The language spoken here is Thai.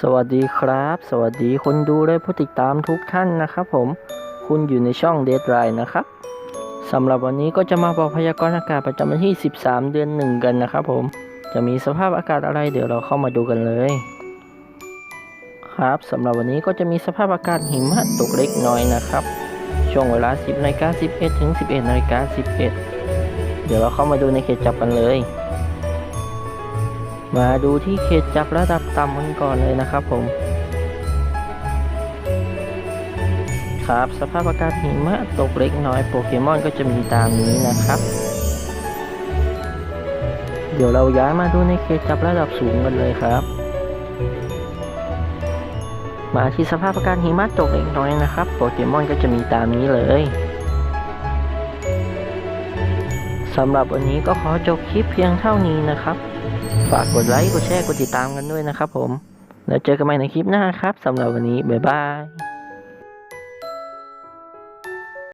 สวัสดีครับ สวัสดีคนดูและผู้ติดตามทุกท่านนะครับผมคุณอยู่ในช่องเด d ไ i น์นะครับสำหรับวันนี้ก็จะมาบอกพยากรณ์อากาศประจำวันที่ 13 เดือน1กันนะครับผมจะมีสภาพอากาศอะไรเดี๋ยวเราเข้ามาดูกันเลย ครับสำหรับวันนี้ก็จะมีสภาพอากาศหิมะตกเล็กน้อยนะครับ ช่วงเวลา 10นาฬิกา11ถึง11นาฬิกา11 เดี๋ยวเราเข้ามาดูในเขตจับกันเลย มาดูที่เขตจับระดับต่ำกันก่อนเลยนะครับผม ครับสภาพอากาศหิมะตกเล็กน้อยโปเกมอนก็จะมีตามนี้นะครับ เดี๋ยวเราย้ายมาดูในเขตจับระดับสูงกันเลยครับ มาที่สภาพอากาศหิมะตกเล็กน้อยนะครับ โปเกมอนก็จะมีตามนี้เลย สำหรับวันนี้ก็ขอจบคลิปเพียงเท่านี้นะครับ ฝากกดไลค์ กดแชร์ กดติดตามกันด้วยนะครับผม แล้วเจอกันใหม่ในคลิปหน้าครับสำหรับวันนี้ บ๊ายบาย